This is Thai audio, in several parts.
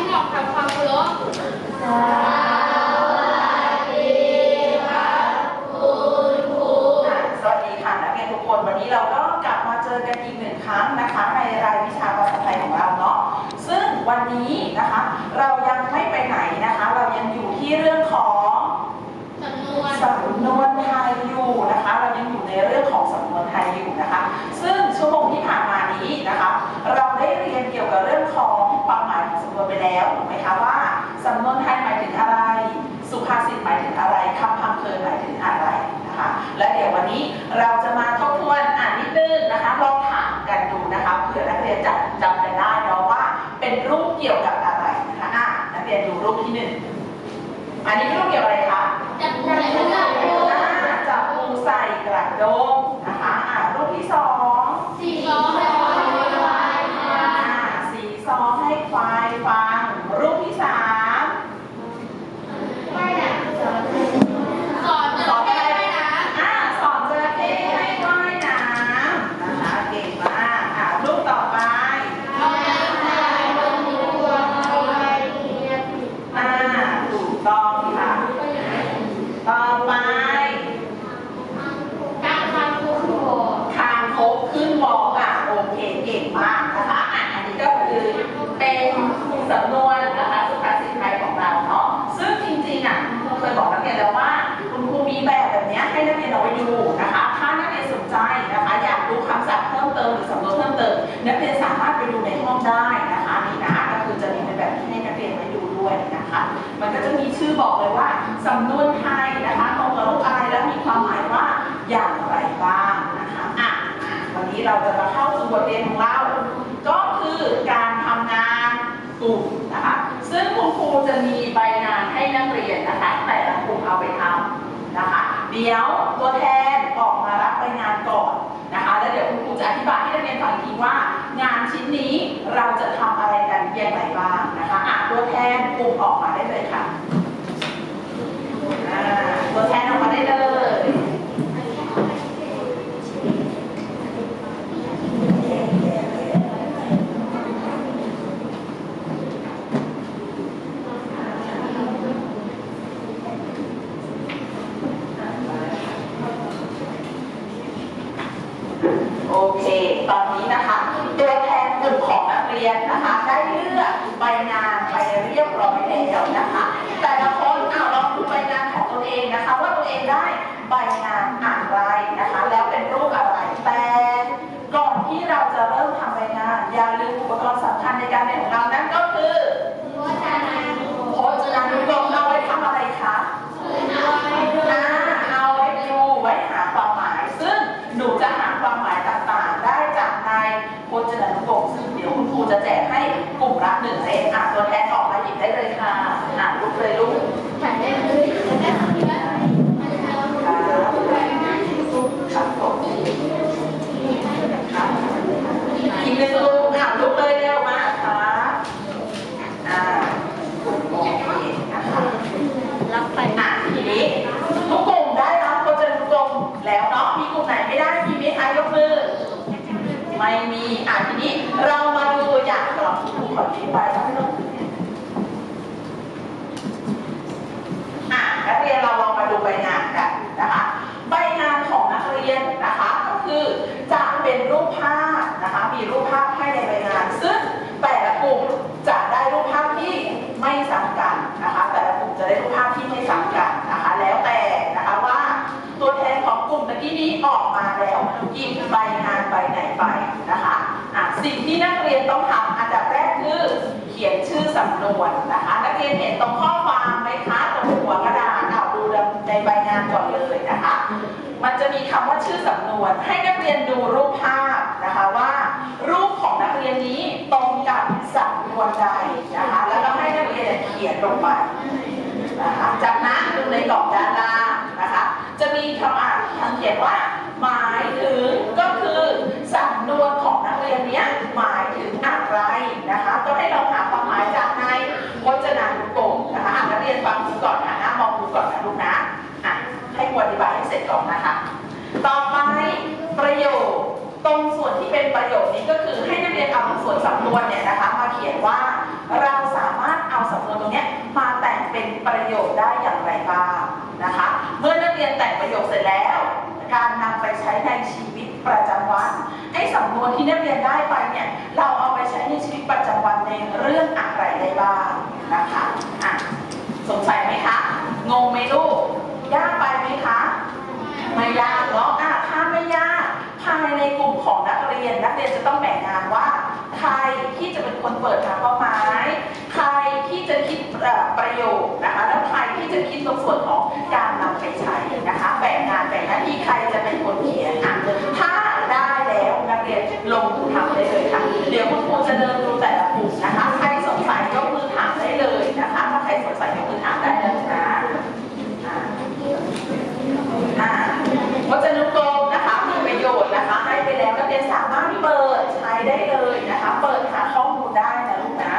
ทั้งหมดทำความเคารพอะสวัสดีค่ะนักเรียนทุกคนวันนี้เราก็กลับมาเจอกันอีกหนึ่งครั้งนะคะ ในรายวิชาภาษาไทยของเราเนาะซึ่งวันนี้นะคะ เรายังไม่ไปไหนนะคะ เรายังอยู่ที่เรื่องของสำนวนสำนวนไทยอยู่นะคะ เรายังอยู่ในเรื่องของสำนวนไทยอยู่นะคะ ไปแล้วถูกไหมคะว่าสำนวนไทยหมายถึงอะไร สุภาษิตหมายถึงอะไรคำพังเพยหมายถึงอะไรนะคะและเดี๋ยววันนี้เราจะมาทบทวนอ่านนิดนึงนะคะลองถามกันดูนะคะเผื่อนักเรียนจำจำกันได้เนาะว่า เป็นรูปเกี่ยวกับอะไรนะคะอะนักเรียนดูรูปที่หนึ่งอันนี้รูปเกี่ยวกับอะไรคะ จับใจเรื่อง อ่าจับปูใส่กระดงนะคะอ่ารูปที่สอง สี่ล้อให้ควายควาย อ่าสีซองให้ควายฟัง รูปที่สาม ไม่หนักสอนจระเข้ไม่นะ อ่าสอนจระเข้ให้ว่ายน้ำนะคะเก่งมากอ่ารูปต่อไป เอาน้ำใส่บนตัวควาย อ่าถูกต้องค่ะ ต่อไป การทำคุกโบ คางคกขึ้นบอกอะโอเคเก่งมากนะคะอะอันนี้ก็คือเป็นสำนวนนะคะสุภาษิตไทยของเราเนาะซึ่งจริงๆอะคุณครูเคยบอกนักเรียนแล้วว่า คุณครูมีแบบแบบเนี้ยให้นักเรียนเอาไว้ดูนะคะ ถ้านักเรียนสนใจนะคะ อยากรู้คำศัพท์เพิ่มเติมหรือสำนวนเพิ่มเติมนักเรียนสามารถไปดูในห้องได้นะคะนี่นะก็คือจะมีเป็นแบบที่ให้นักเรียนไว้ดูด้วยนะคะ มันก็จะมีชื่อบอกเลยว่าสำนวนไทยนะคะตรงกับรูปอะไรและมีความหมายว่าอย่างไรบ้างนะคะอะอะวันนี้ เราจะมาเข้าสู่บทเรียนของเรา ก็คือการทำงานกลุ่มนะคะ ซึ่งคุณครูจะมีใบงานให้นักเรียนนะคะ แต่ละกลุ่มเอาไปทำนะคะ เดี๋ยวตัวแทนออกมารับใบงานก่อนนะคะ แล้วเดี๋ยวคุณครูจะอธิบายให้นักเรียนฟังอีกทีว่า งานชิ้นนี้เราจะทำอะไรกันอย่างไรบ้างนะคะอะตัวแทนกลุ่มออกมาได้เลยค่ะตัวแทนออกมาได้เลย โอเค ตอนนี้นะคะ ตัวแทนกลุ่มของนักเรียนนะคะ ได้เลือกใบงานไปเรียบร้อยแล้วนะคะ แต่ละคนเอาลองดูใบงานของตัวเองนะคะ ว่าตัวเองได้ใบงานอะไรนะคะ แล้วเป็นรูปอะไรแต่ก่อนที่เราจะเริ่มทำใบงานอย่าลืมอุปกรณ์สำคัญในการเรียนของเรานั่นก็คือ หัวใจนายโโพจนานุกรมเอาไว้ทำอะไรคะ อ่าเอาไว้ดูไว้หาความหมาย ซึ่งหนูจะหาความหมายต่างๆ ได้จากในพจนานุกรมซึ่งเดี๋ยวคุณครูจะแจกให้กลุ่มละหนึ่งเล่มอะตัวแทนออกมาหยิบได้เลยค่ะ อ่านลูกเลยลูก ถ่ายได้เลยได้ทำที่บ้าน ครับผมครับอีกหนึ่งลูกอะลูกเลยเร็วมากครับอ่าโอเคนะคะ รับไป อะทีนี้ทุกกลุ่มได้รับพจนานุกรมแล้วเนาะมีกลุ่มไหนไม่ได้มีไหมคะยกมือ ไม่มีอะทีนี้เรามาดูตัวอย่างก่อนครูขอชี้ไปแล้วไม่ต้องอะนักเรียนเราลองมาดูใบงานกันนะคะ ใบงานของนักเรียนนะคะ ก็คือจะเป็นรูปภาพนะคะ มีรูปภาพให้ในใบงาน ซึ่งแต่ละกลุ่มจะได้รูปภาพที่ไม่ซ้ำกันนะคะ แต่ละกลุ่มจะได้รูปภาพที่ไม่ซ้ำกันนะคะ แล้วแต่นะคะว่า ตัวแทนของกลุ่มเมื่อกี้นี้ออกมาแล้วหยิบใบงานใบไหนไปนะคะอะสิ่ง ที่นักเรียนต้องทำอันดับแรกคือเขียนชื่อสำนวนนะคะ นักเรียนเห็นตรงข้อความไหมคะตรงหัวกระดาษเอาดูในใบงานก่อนเลยนะคะ มันจะมีคำว่าชื่อสำนวน ให้นักเรียนดูรูปภาพนะคะว่า รูปของนักเรียนนี้ตรงกับสำนวนใดนะคะ แล้วก็ให้นักเรียนเขียนลงไปนะคะจากนั้น ก่อนนะลูกนะอะให้ครูอธิบายให้เสร็จก่อนนะคะ ต่อไปประโยคตรงส่วนที่เป็นประโยคนี้ก็คือให้นักเรียนเอาส่วนสำนวนเนี่ยนะคะ มาเขียนว่าเราสามารถเอาสำนวนตรงนี้มาแต่งเป็นประโยคได้อย่างไรบ้างนะคะ เมื่อนักเรียนแต่งประโยคเสร็จแล้ว การนำไปใช้ในชีวิตประจำวันไอ้สำนวนที่นักเรียนได้ไปเนี่ยเราเอาไปใช้ในชีวิตประจำวันในเรื่องอะไรได้บ้างนะคะอะสงสัยไหมคะงงไหมลูกยากไปไหมคะ ไม่ยากเนาะอะถ้าไม่ยาก ภาย ในกลุ่มของนักเรียน นักเรียนจะต้องแบ่งงานว่า ใครที่จะเป็นคนเปิดหาเป้าหมาย ใครที่จะคิดประโยคนะคะ แล้วใครที่จะคิดตรงส่วนของการนำไปใช้นะคะ แบ่งงานแบ่งหน้าที่ใครจะเป็นคนเขียนอะถ้าได้แล้วนักเรียนลงมือทำได้เลยค่ะ เดี๋ยวคุณครูจะเดินดูแต่ละกลุ่มนะคะ ใครสงสัยยกมือถามได้เลยนะคะ ถ้าใครสงสัยยกมือถามได้แล้วนะอะ อ่าวัจนุกรมนะคะมีประโยชน์นะคะ ให้ไปแล้วนักเรียนสามารถเปิดใช้ได้เลยนะคะ เปิดหาข้อมูลได้นะลูกนะ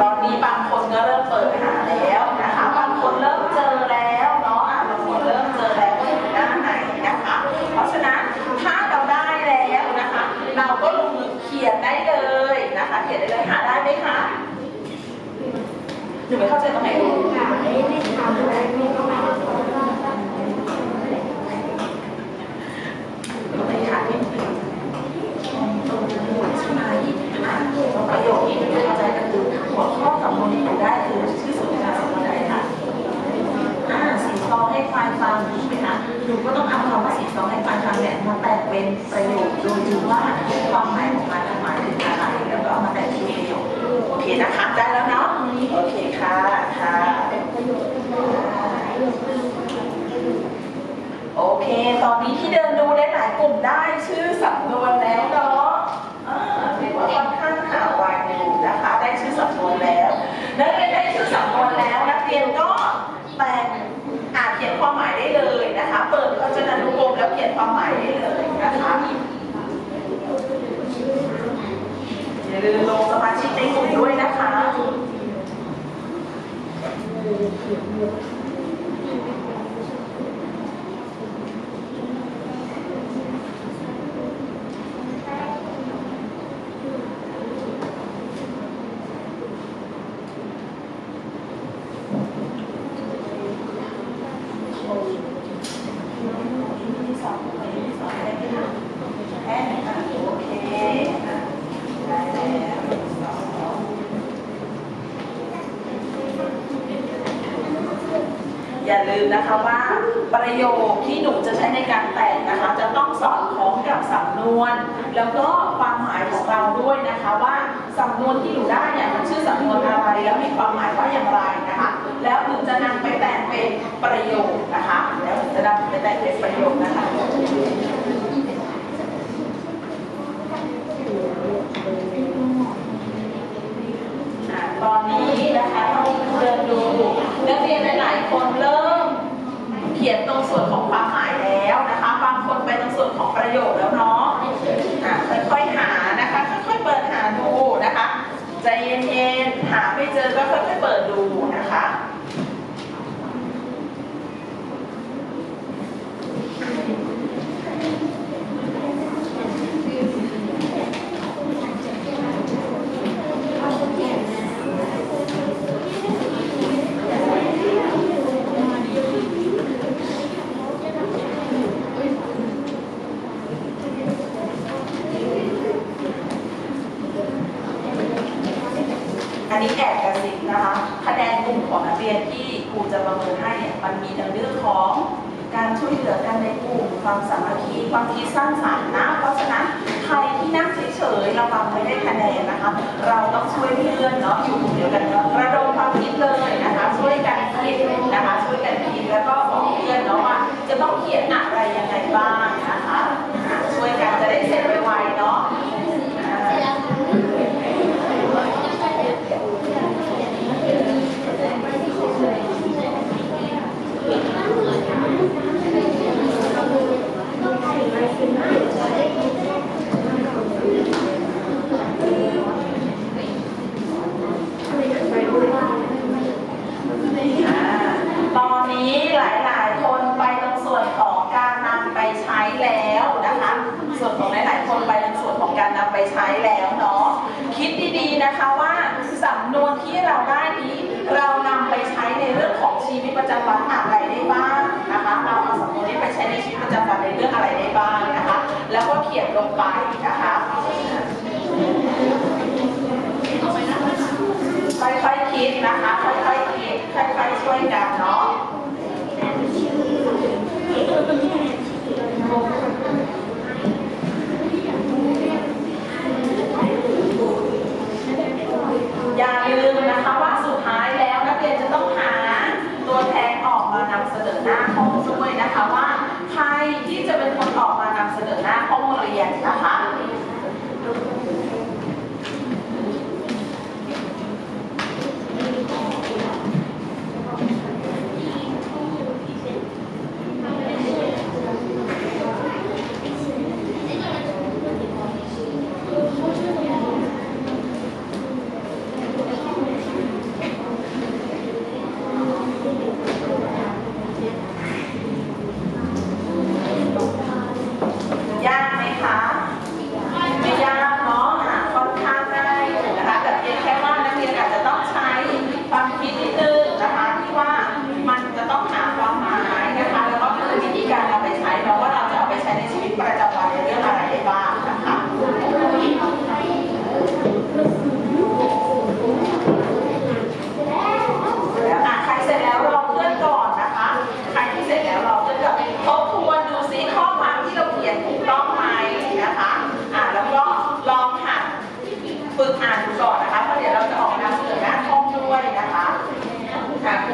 ตอนนี้บางคนก็เริ่มเปิดหาแล้วนะคะ บางคนเริ่มเจอแล้วเนาะอะบางคนเริ่มเจอแล้วว่าอยู่หน้าไหนนะคะ เพราะฉะนั้นถ้าเราได้แล้วนะคะ เราก็ลงมือเขียนได้เลยนะคะ เขียนได้เลยหาได้ไหมคะหนูไม่เข้าใจตรงไหนลูกตรงไหนคะนิดนึงตรงหัวใช่ไหมอะประโยคที่หนูไม่เข้าใจก็คือหัวข้อสำนวนที่หนูได้คือชื่อสนทนาสำนวนใดคะอ่าสีซองให้ควายฟังใช่ไหมคะหนูก็ต้องเอาคำว่าสีซองให้ควายฟังเนี่ยมาแต่งเป็นประโยคโดยดูว่าความหมายของมันหมายถึงอะไรแล้วก็เอามาแต่งที่ประโยคโอเคนะคะได้แล้วเนาะโอเคค่ะค่ะ โอเค ตอนนี้ที่เดินดูได้หลายกลุ่มได้ชื่อสำนวนแล้วเนาะอ่าเรียกว่าค่อนข้างหาไวอยู่นะคะ ได้ชื่อสำนวนแล้ว นักเรียนได้ชื่อสำนวนแล้ว นักเรียนก็แต่งอ่านเขียนความหมายได้เลยนะคะ เปิดพจนานุกรมแล้วเขียนความหมายได้เลยนะคะ อย่าลืมลงสมาชิกในกลุ่มด้วยนะคะ ที่สองไปที่สองได้ไหมคะแค่นี้ค่ะโอเคอะได้แล้วสองอย่า ลืมนะคะว่าประโยคที่หนูจะใช้ในการแต่งนะคะ จะต้องสอดคล้องกับสำนวน แล้วก็ความหมายของเราด้วยนะคะว่าสำนวนที่หนูได้เนี่ยมันชื่อสำนวนอะไรแล้วมีความหมายว่าอย่างไรนะคะ แล้วหนูจะนำไปแต่งเป็นประโยคนะคะ แล้วหนูจะนำไปแต่งเป็นประโยคนะคะตอนนี้นะคะเราเดินดูนักเรียนหลายๆคนเริ่ม เขียนตรงส่วนของความหมายแล้วนะคะ บางคนไปตรงส่วนของประโยคแล้วเนาะอะค่อยๆหานะคะ ค่อยๆเปิดหาดูนะคะ ใจเย็นๆ หาไม่เจอก็ค่อยๆเปิดดูนะคะ อั นี้แอบกระซิบนะคะคะแนนกลุ่มของนักเรียนที่ครูจะประเมินให้เนี่ยมันมีในเรื่องของการช่วยเหลือกันในกลุ่มความสามัคคีความคิดสร้างสรรค์นะ เพราะฉะนั้นใครที่นั่งเฉยๆเราฟังไม่ได้คะแนนนะคะ เราต้องช่วยเพื่อนเนาะอยู่กลุ่มเดียวกันเนาะระดมความคิดเลยนะคะ ช่วยกันคิดนะคะ ช่วยกันคิดแล้วก็บอกเพื่อนเนาะว่า จะต้องเขียนอะไรยังไงบ้างนะคะอะช่วยกันจะได้เสร็จไวๆเนาะอ่า ไปดูว่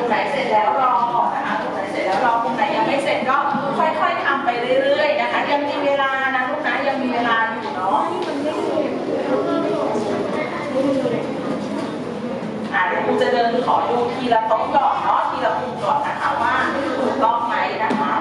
งไหนเสร็จแล้วรอนะคะตรงไหนเสร็จแล้วรอตรงไหนยังไม่เสร็จก็ค่อยๆทำไปเรื่อยๆนะคะ ยังมีเวลานะลูกนะยังมีเวลาอยู่เนาะอ่าเดี๋ยวครูจะเดินขอดูทีละโต๊ะก่อนเนาะทีละกลุ่มก่อนนะคะว่าถูกต้องไหมนะคะ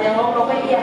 yang ngobrol iya.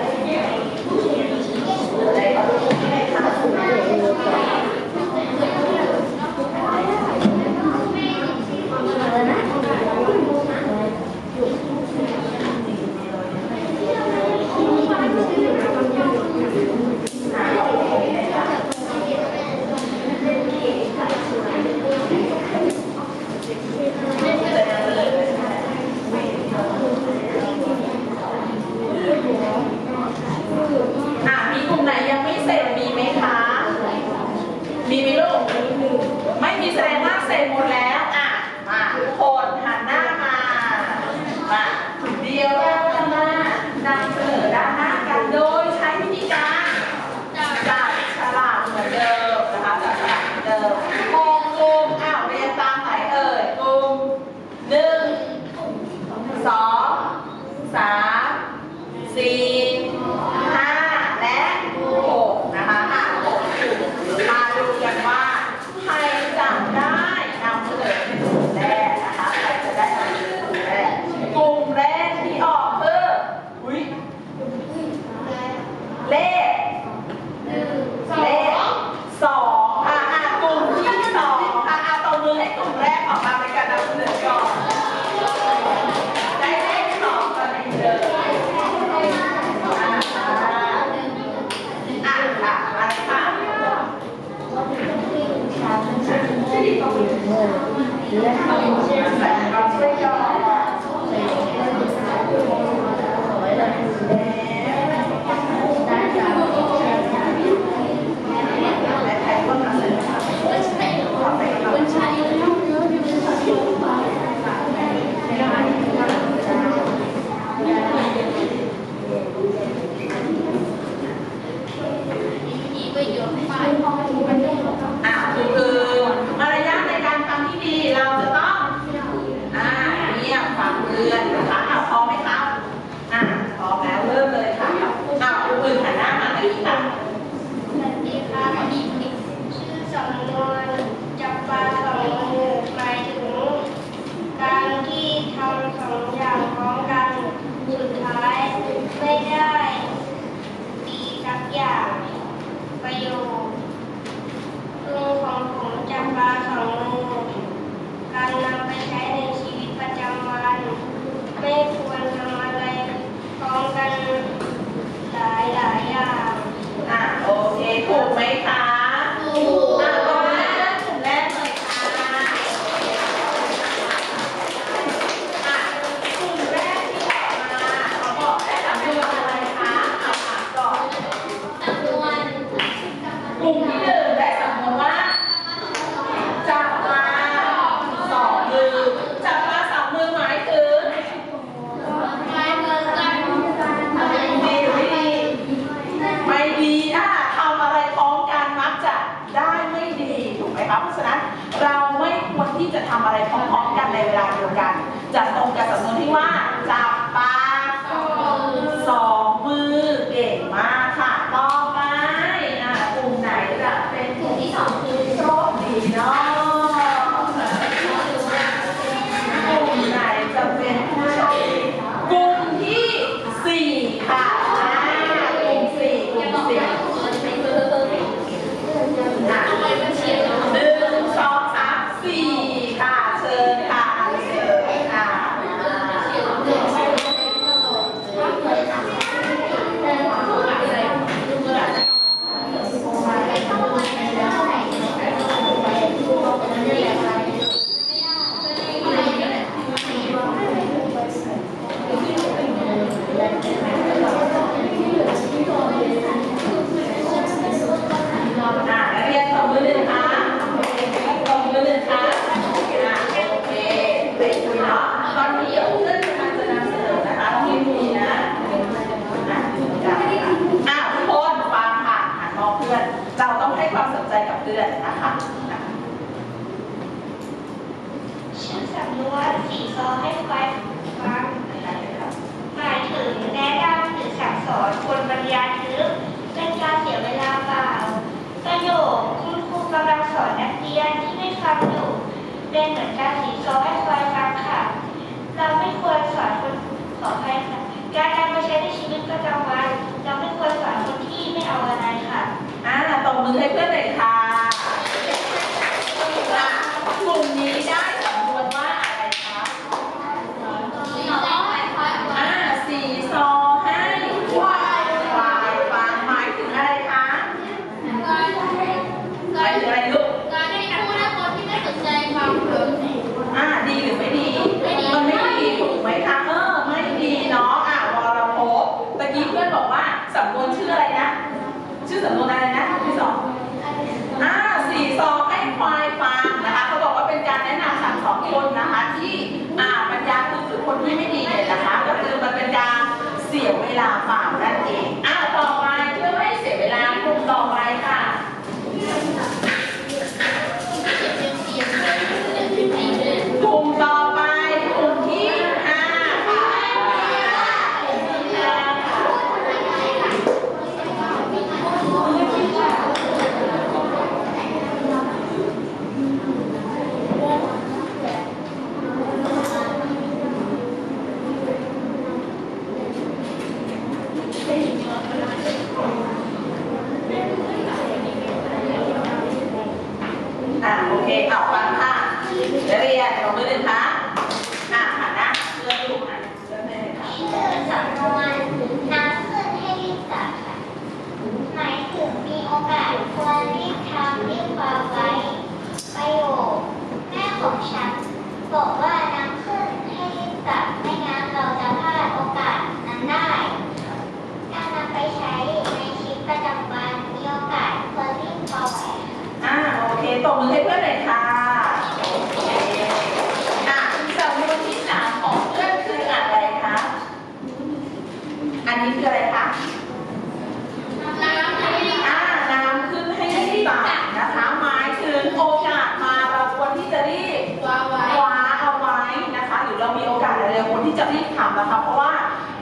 ราะฉะนั้นเราไม่ควรที่จะทำอะไรพร้อมๆกันในเวลาเดียวกัน จะตรงกับสำนวนที่ว่าจะ ดนะคะฉันสำรวจสีซอให้ไฟฟังหมายถึงแนะนำหรือสั่งสอนคนบรรยายทึกเป็นการเสียเวลาเปล่า ประโยคคุณครูกำลังสอนนักเรียนที่ไม่ฟังอยู่เป็นเหมือนการสีซอให้ไฟฟังค่ะ เราไม่ควรสอนคนขออภัยค่ะการนำมาใช้ในชีวิตประจำวัน เราไม่ควรสอนคนที่ไม่เอาอะไรค่ะอ่าตบมือให้เพื่อนเลยค่ะ กลุ่ ของฉัน บอกว่า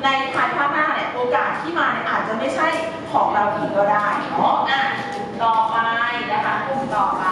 ในภายภาคหน้าเนี่ยโอกาสที่มาเนี่ยอาจจะไม่ใช่ของเราเองก็ได้เนาะอะต่อไปนะคะกลุ่มต่อไป